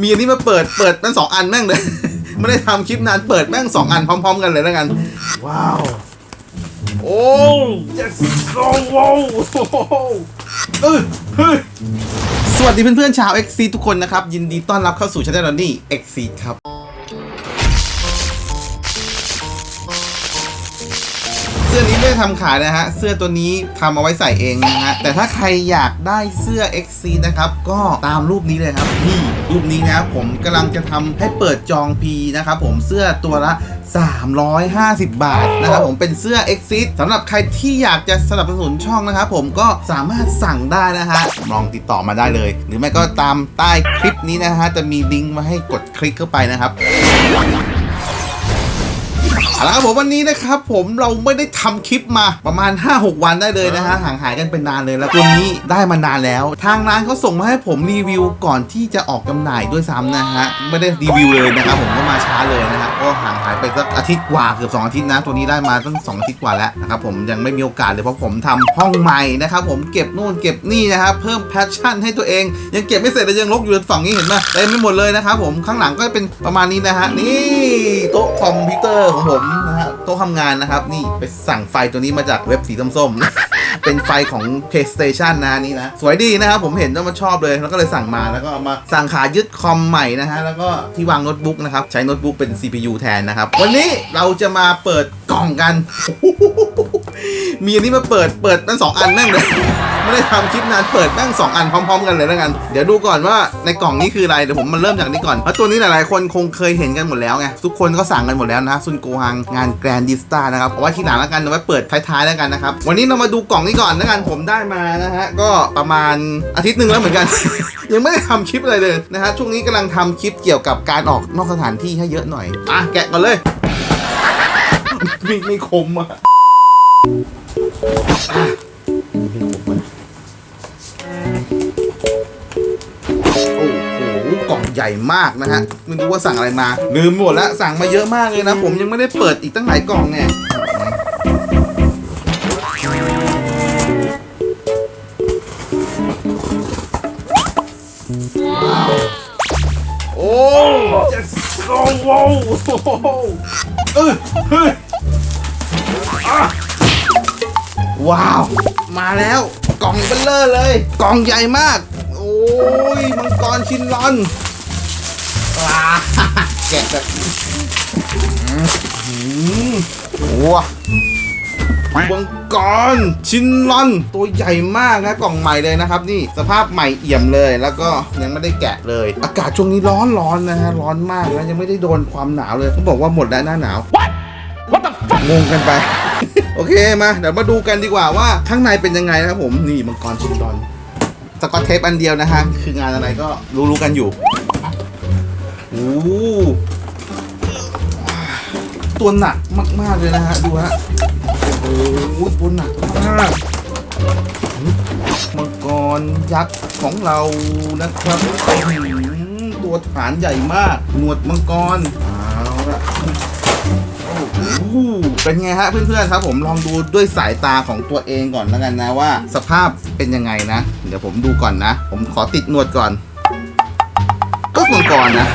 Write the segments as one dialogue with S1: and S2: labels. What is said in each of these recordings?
S1: มีอันนี้มาเปิดเปิดตั้งสองอันแม่งเลย ไม่ได้ทำคลิปนานเปิดแม่งสองอันพร้อม ๆ กันเลยแล้วกัน ว้าว โอ้ yes โอ้โหเออเฮ้ยสวัสดีเพื่อนๆชาว XC ทุกคนนะครับ ยินดีต้อนรับเข้าสู่ช anel นี่ XC ครับ สื้อนี้ไม่ได้ทำขายนะฮะ เสื้อตัวนี้ทำเอาไว้ใส่เองนะฮะ แต่ถ้าใครอยากได้เสื้อ XC นะครับ ก็ตามรูปนี้เลยครับ นี่รูปนี้นะผมกำลังจะทำให้เปิดจองพีนะครับผมเสื้อตัวละ 350 บาทนะครับผมเป็นเสื้อ XC สำหรับใครที่อยากจะสนับสนุนช่องนะครับผมก็สามารถสั่งได้นะฮะลองติดต่อมาได้เลย หรือไม่ก็ตามใต้คลิปนี้นะฮะจะมีลิงก์มาให้กดคลิกเข้าไปนะครับ เอาละครับผมวันนี้นะครับผมเราไม่ได้ทำคลิปมาประมาณ 5-6 วันได้เลยนะฮะห่างหายกันเป็นนานเลยแล้วตัวนี้ได้มานานแล้ว ทางร้านเขาส่งมาให้ผมรีวิวก่อนที่จะออกจำหน่ายด้วยซ้ำนะฮะไม่ได้รีวิวเลยนะครับผมก็มาช้าเลยนะครับก็ห่างหายไปสักอาทิตย์กว่าเกือบ2อาทิตย์นะ ตัวนี้ได้มาตั้ง2อาทิตย์กว่าแล้วนะครับผมยังไม่มีโอกาสเลยเพราะผมทำห้องใหม่นะครับผมเก็บนู่นเก็บนี่นะครับเพิ่มแพชชั่นให้ตัวเอง ยังเก็บไม่เสร็จเลยยังลกอยู่ฝั่งนี้เห็นไหมเต็มไปหมดเลยนะครับผมข้างหลังก็เป็นประมาณนี้นะฮะนี่โต๊ะคอมพิวเตอร์ของผมนะฮะ โต๊ะทำงานนะครับ นี่ไปสั่งไฟตัวนี้มาจากเว็บสีส้มๆ เป็นไฟของ PlayStation นะนี่นะ สวยดีนะครับ ผมเห็นแล้วมาชอบเลย แล้วก็เลยสั่งมาแล้วก็เอามาสั่งขายึดคอมใหม่นะฮะ แล้วก็ที่วางโน้ตบุ๊กนะครับ ใช้โน้ตบุ๊กเป็น CPU แทนนะครับ วันนี้เราจะมาเปิดกล่องกัน มีอันนี้มาเปิดเปิดตั้งสองอันแม่งเลย ไม่ได้ทำคลิปนานเปิดแม่งสองอันพร้อม ๆ กันเลยแล้วกัน เดี๋ยวดูก่อนว่าในกล่องนี้คืออะไรเดี๋ยวผมมาเริ่มจากนี้ก่อนเพราะตัวนี้หลายๆคนคงเคยเห็นกันหมดแล้วไงทุกคนก็สั่งกันหมดแล้วนะซุนโกฮังงานแกรนดิสตานะครับเอาไว้ทีหลังแล้วกันเอาไว้เปิดท้ายๆแล้วกันนะครับวันนี้เรามาดูกล่องนี้ก่อนแล้วกันผมได้มานะฮะก็ประมาณอาทิตย์หนึ่งแล้วเหมือนกัน ยังไม่ได้ทำคลิปอะไรเลยนะฮะช่วงนี้กำลังทำคลิปเกี่ยวกับการออกนอกสถานที่ให้เยอะหน่อยอะแกะก่อนเลยไม่ไม่คมอะ ใหญ่มากนะฮะไม่รู้ว่าสั่งอะไรมา ลืมหมดแล้วสั่งมาเยอะมากเลยนะ ผมยังไม่ได้เปิดอีกตั้งหลายกล่องเนี่ยโอ้จะโอ้โหเออเฮ้ยอะว้าว มาแล้วกล่องเบลเลอร์เลย กล่องใหญ่มาก โอ้ยมังกรชินรอน ว้าแกะแบบอืมว้ามังกรชินรอน ตัวใหญ่มากนะกล่องใหม่เลยนะครับ นี่สภาพใหม่เอี่ยมเลย แล้วก็ยังไม่ได้แกะเลย อากาศช่วงนี้ร้อนร้อนนะฮะร้อนมากนะยังไม่ได้โดนความหนาวเลยต้องบอกว่าหมดแล้วหน้าหนาวงงกันไป โอเคมาเดี๋ยวมาดูกันดีกว่าว่าข้างในเป็นยังไงนะครับผมนี่มังกรชินรอนสกอตเทปอันเดียวนะฮะคืองานอะไรก็รู้ๆกันอยู่ โอ้ตัวหนักมากๆเลยนะฮะ ดูฮะ โอ้โหตัวหนักมากมังกรยักษ์ของเรานะครับตัวฐานใหญ่มาก หนวดมังกรเอาละโอ้เป็นไงฮะเพื่อนๆครับผมลองดูด้วยสายตาของตัวเองก่อนแล้วกันนะว่า สภาพเป็นยังไงนะ เดี๋ยวผมดูก่อนนะ ผมขอติดหนวดก่อน ก็มังกรนะ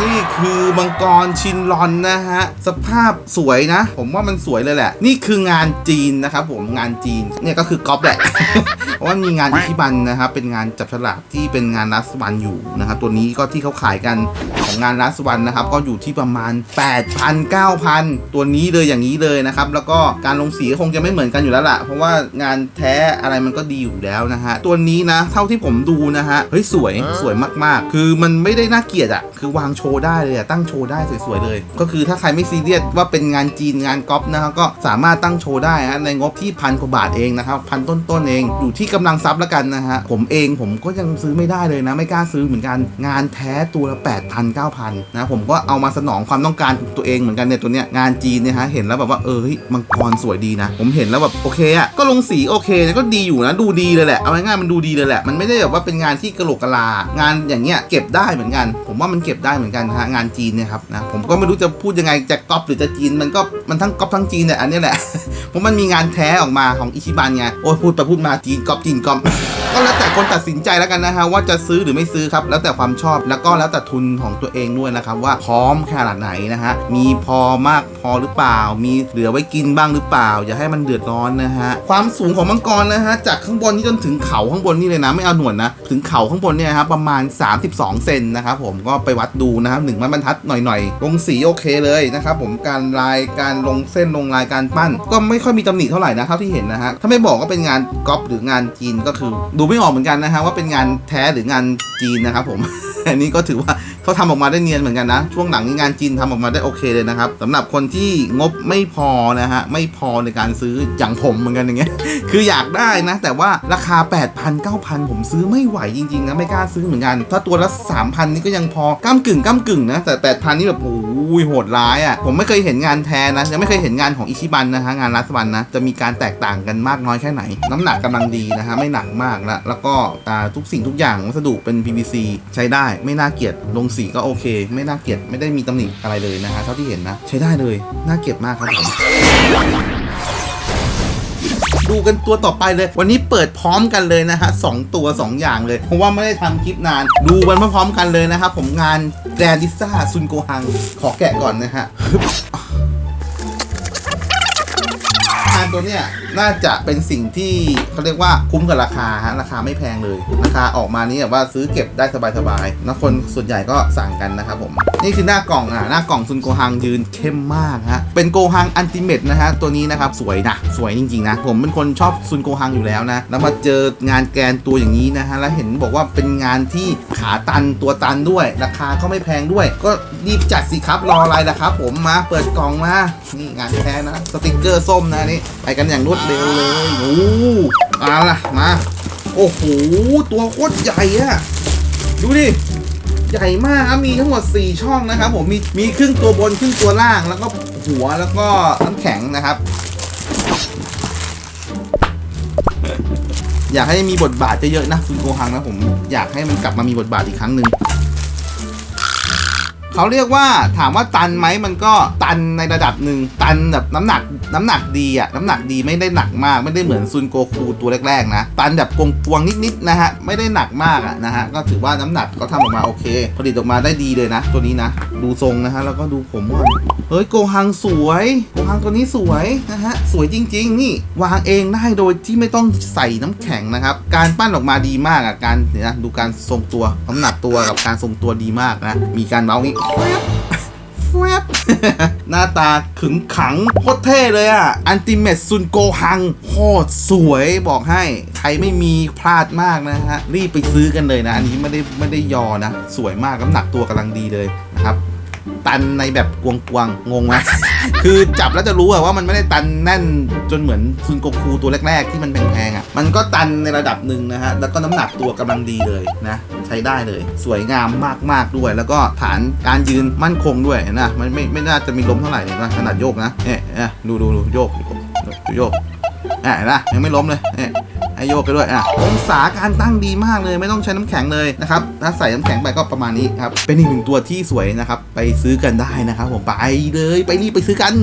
S1: นี่คือมังกรชินรอนนะฮะ สภาพสวยนะ ผมว่ามันสวยเลยแหละ นี่คืองานจีนนะครับผมงานจีนเนี่ยก็คือก๊อปแหละ เพราะว่ามีงานอิชิบันนะครับเป็นงานจับฉลากที่เป็นงานรัสวันอยู่นะครับตัวนี้ก็ที่เขาขายกันของงานรัสวันนะครับก็อยู่ที่ประมาณ 8,000 9,000 ตัวนี้เลยอย่างนี้เลยนะครับแล้วก็การลงสีก็คงจะไม่เหมือนกันอยู่แล้วล่ะ เพราะว่างานแท้อะไรมันก็ดีอยู่แล้วนะฮะตัวนี้นะ เท่าที่ผมดูนะฮะเฮ้ยสวยสวยมากๆ คือมันไม่ได้น่าเกลียดอะคือวางโชว์ได้เลยอะตั้งโชว์ได้สวยๆเลย ก็คือถ้าใครไม่ซีเรียสว่าเป็นงานจีนงานก๊อปนะครับก็สามารถตั้งโชว์ได้ฮะในงบที่พันกว่าบาทเองนะครับพันต้นๆเองอยู่ที่กำลังทรัพย์แล้วกันนะฮะผมเองผมก็ยังซื้อไม่ได้เลยนะไม่กล้าซื้อเหมือนกันงานแท้ตัวละ8,000 9 0 0นะผมก็เอามาสนองความต้องการตัวเองเหมือนกันเนี่ยตัวเนี้ยงานจีนเนี่ยฮะเห็นแล้วแบบว่าเออเฮ้ยมังกรสวยดีนะ ผมเห็นแล้วแบบโอเคอะก็ลงสีโอเคนะก็ดีอยู่นะดูดีเลยแหละเอาง่ายๆมันดูดีเลยแหละมันไม่ได้แบบว่าเป็นงานที่กระโหลกกะลางานอย่างเงี้ยเก็บได้เหมือนกัน ผมว่ามันเก็บได้เหมือนกันฮะงานจีนเนี่ยครับนะผมก็ไม่รู้จะพูดยังไงจะก๊อปหรือจะจีนมันก็มันทั้งก๊อปทั้งจีนเนี่ยอันนี้แหละเพราะมันมีงานแท้ออกมาของอิชิบันไงโอ้ยพูดไปพูดมาจีนก๊อปจีนก๊อป ก็แล้วแต่คนตัดสินใจแล้วกันนะฮะว่าจะซื้อหรือไม่ซื้อครับ แล้วแต่ความชอบแล้วก็แล้วแต่ทุนของตัวเองด้วยนะครับว่าพร้อมขนาดไหนนะฮะมีพอมากพอหรือเปล่า มีเหลือไว้กินบ้างหรือเปล่า อย่าให้มันเดือดร้อนนะฮะความสูงของมังกรนะฮะจากข้างบนนี่จนถึงเขาข้างบนนี่เลยนะไม่เอาหนวดนะถึงเขาข้างบนเนี่ยครับประมาณ 32 เซนนะครับผมก็ไปวัดดูนะครับหนึ่งไม้บรรทัดหน่อยๆลงสีโอเคเลยนะครับผมการลายการลงเส้นลงลายการปั้น ก็ไม่ค่อยมีตำหนิเท่าไหร่นะเท่าที่เห็นนะฮะถ้าไม่บอกว่าเป็นงานก๊อปหรืองานจีนก็คือดูไม่ออกเหมือนกันนะฮะว่าเป็นงานแท้หรืองานจีนนะครับผม อันนี้ก็ถือว่าเขาทำออกมาได้เนียนเหมือนกันนะ ช่วงหลังนี้งานจีนทำออกมาได้โอเคเลยนะครับสำหรับคนที่งบไม่พอนะฮะไม่พอในการซื้ออย่างผมเหมือนกันอย่างเงี้ยคืออยากได้นะ แต่ว่าราคา 8,000 9,000 ผมซื้อไม่ไหวจริงๆนะไม่กล้าซื้อเหมือนกัน ถ้าตัวละ 3,000 นี่ก็ยังพอก้ามกึ่งก้ามกึ่งนะแต่8,000นี่แบบโอ้ยโหดร้ายอะ่ะผมไม่เคยเห็นงานแท้นะยังไม่เคยเห็นงานของอิชิบันนะฮะงานรัสบันนะจะมีการแตกต่างกันมากน้อยแค่ไหน น้ำหนักกำลังดีนะฮะไม่หนักมากแล้วแล้วก็อ่าทุกสิ่งทุกอย่างวัสดุเป็น PVC ใช้ได้ไม่น่าเกลียดลงสีก็โอเค ไม่น่าเกลียดไม่ได้มีตำหนิอะไรเลยนะฮะเท่าที่เห็นนะ ใช้ได้เลย น่าเกลียดมากครับผมดูกันตัวต่อไปเลย วันนี้เปิดพร้อมกันเลยนะฮะสองตัวสองอย่างเลย เพราะว่าไม่ได้ทำคลิปนาน ดูกันพร้อมๆกันเลยนะครับผมงานแกรนดิซ่าซุนโกฮัง ขอแกะก่อนนะฮะ ตัวเนี้ยน่าจะเป็นสิ่งที่เขาเรียกว่าคุ้มกับราคาฮะราคาไม่แพงเลยราคาออกมานี้แบบว่าซื้อเก็บได้สบายๆนะคนส่วนใหญ่ก็สั่งกันนะครับผม นี่คือหน้ากล่องอะหน้ากล่องซุนโกฮังยืนเข้มมากฮะเป็นโกฮังอันติเมตนะฮะตัวนี้นะครับสวยนะสวยจริงๆนะผมเป็นคนชอบซุนโกฮังอยู่แล้วนะแล้วมาเจองานแกนตัวอย่างนี้นะฮะแล้วเห็นบอกว่าเป็นงานที่ขาตันตัวตันด้วย ราคาก็ไม่แพงด้วย ก็รีบจัดสิครับรออะไรล่ะครับ ผมมาเปิดกล่องมานี่งานแท้นะสติกเกอร์ส้มนะนี่ไปกันอย่างรวดเร็วเลยโอ้เอาล่ะ มา โอ้โห ตัวโคตรใหญ่อะดูดิ ใหญ่มากครับ มีทั้งหมด 4 ช่องนะครับผม มี มีครึ่งตัวบน ครึ่งตัวล่าง แล้วก็หัว แล้วก็น้ำแข็งนะครับ อยากให้มีบทบาทเยอะๆนะซุนโกฮังนะผม อยากให้มันกลับมามีบทบาทอีกครั้งหนึ่ง เขาเรียกว่าถามว่าตันไหมมันก็ตันในระดับหนึ่งตันแบบน้ำหนักน้ำหนักดีอะน้ำหนักดีไม่ได้หนักมาก ไม่ได้เหมือนซุนโกคูตัวแรกๆนะตันแบบกงกวงๆนิดๆนะฮะไม่ได้หนักมากอะนะฮะก็ถือว่าน้ำหนักเขาทำออกมาโอเค ผลิตออกมาได้ดีเลยนะ ตัวนี้นะ ดูทรงนะฮะแล้วก็ดูผมว่าเฮ้ยโกฮังสวยโกฮังตัวนี้สวยนะฮะสวยจริง ๆ นี่วางเองได้โดยที่ไม่ต้องใส่น้ำแข็งนะครับ การปั้นออกมาดีมากอะการเนี่ยนะดูการทรงตัวน้ำหนักตัวกับการทรงตัวดีมากนะมีการเมาส์นี้แวบหน้าตาขึงขังโคตรเท่เลยอะ อันติเมตซุนโกฮังโคตรสวยบอกให้ ใครไม่มีพลาดมากนะฮะ รีบไปซื้อกันเลยนะ อันนี้ไม่ได้ไม่ได้ยอนะ สวยมากน้ำหนักตัวกำลังดีเลยนะครับ ตันในแบบกวงๆงงไหม คือจับแล้วจะรู้อะว่ามันไม่ได้ตันแน่นจนเหมือนซุนโกคูตัวแรก ๆ ที่มันแพงๆอะมันก็ตันในระดับหนึ่งนะฮะแล้วก็น้ำหนักตัวกำลังดีเลยนะใช้ได้เลย สวยงามมากๆด้วย แล้วก็ฐานการยืนมั่นคงด้วยนะมันไม่ไม่น่าจะมีล้มเท่าไหร่เลยนะขนาดโยกนะเนี่ยเนี่ยดูดูดูโยกดูโยกอะนะยังไม่ล้มเลยเนี่ย ให้โยกไปด้วยอะองศาการตั้งดีมากเลยไม่ต้องใช้น้ำแข็งเลยนะครับถ้าใส่น้ำแข็งไปก็ประมาณนี้ครับเป็นอีกหนึ่งตัวที่สวยนะครับไปซื้อกันได้นะครับผมไปเลยไปรีบไปซื้อกัน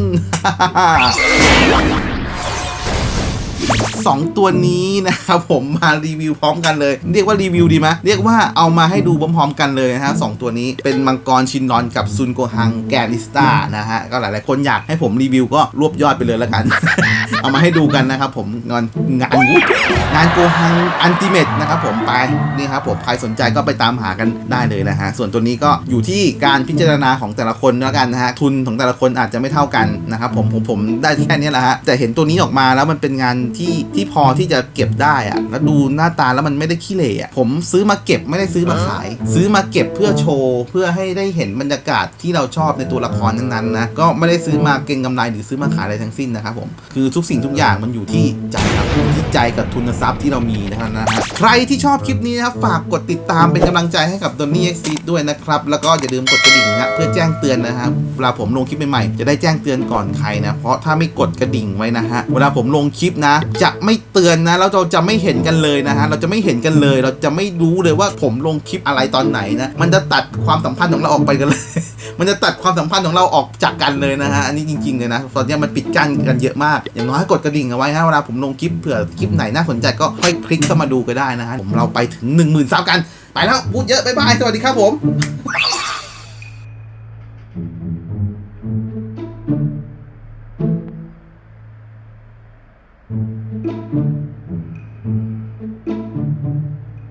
S1: สองตัวนี้นะครับผมมารีวิวพร้อมกันเลย เรียกว่ารีวิวดีไหมเรียกว่าเอามาให้ดูพร้อมๆกันเลยนะฮะสองตัวนี้เป็นมังกรชินรอนกับซุนโกฮังแกนิสตานะฮะก็หลายๆคนอยากให้ผมรีวิวก็รวบยอดไปเลยแล้วกัน เอามาให้ดูกันนะครับผมงานงานงานโกฮังอันติเมตนะครับผมไปนี่ครับผมใครสนใจก็ไปตามหากันได้เลยนะฮะส่วนตัวนี้ก็อยู่ที่การพิจารณาของแต่ละคนแล้วกันนะฮะทุนของแต่ละคนอาจจะไม่เท่ากันนะครับผมผมผมได้แค่นี้แหละฮะแต่เห็นตัวนี้ออกมาแล้วมันเป็นงานที่ที่พอที่จะเก็บได้อะแล้วดูหน้าตาแล้วมันไม่ได้ขี้เหร่อะผมซื้อมาเก็บไม่ได้ซื้อมาขาย ซื้อมาเก็บเพื่อโชว์เพื่อให้ได้เห็นบรรยากาศที่เราชอบในตัวละครนั้นๆนะก็ไม่ได้ซื้อมาเก็งกำไรหรือซื้อมาขายอะไรทั้งสิ้นนะครับผมคือทุกสิ่งทุกอย่างมันอยู่ที่ใจครับที่ใจกับทุนทรัพย์ที่เรามีนะครับนะใครที่ชอบคลิปนี้นะครับฝากกดติดตามเป็นกำลังใจให้กับดอนนี่เอ็กซีด้วยนะครับแล้วก็อย่าลืมกดกระดิ่งนะเพื่อแจ้งเตือนนะครับเวลาผมลงคลิปใหม่ๆจะได้แจ้งเตือนก่อนใครนะเพราะถ้าไม่กดกระดิ่งไว้นะฮะเวลาผมลงคลิปนะจะไม่เตือนนะแล้วเราจะไม่เห็นกันเลยนะฮะเราจะไม่เห็นกันเลย เราจะไม่รู้เลยว่าผมลงคลิปอะไรตอนไหนนะมันจะตัดความสัมพันธ์ของเราออกไปกันเลย มันจะตัดความสัมพันธ์ของเราออกจากกันเลยนะฮะอันนี้จริงๆเลยนะตอนนี้มันปิดกั้นกันเยอะมาก อย่างน้อยให้กดกระดิ่งเอาไว้ฮะเวลาผมลงคลิปเผื่อคลิปไหนน่าสนใจก็ค่อยคลิกเข้ามาดูก็ได้นะฮะผมเราไปถึง1 0,000ซับกันไปแล้วพูดเยอะบ๊ายบายสวัสดีครับผม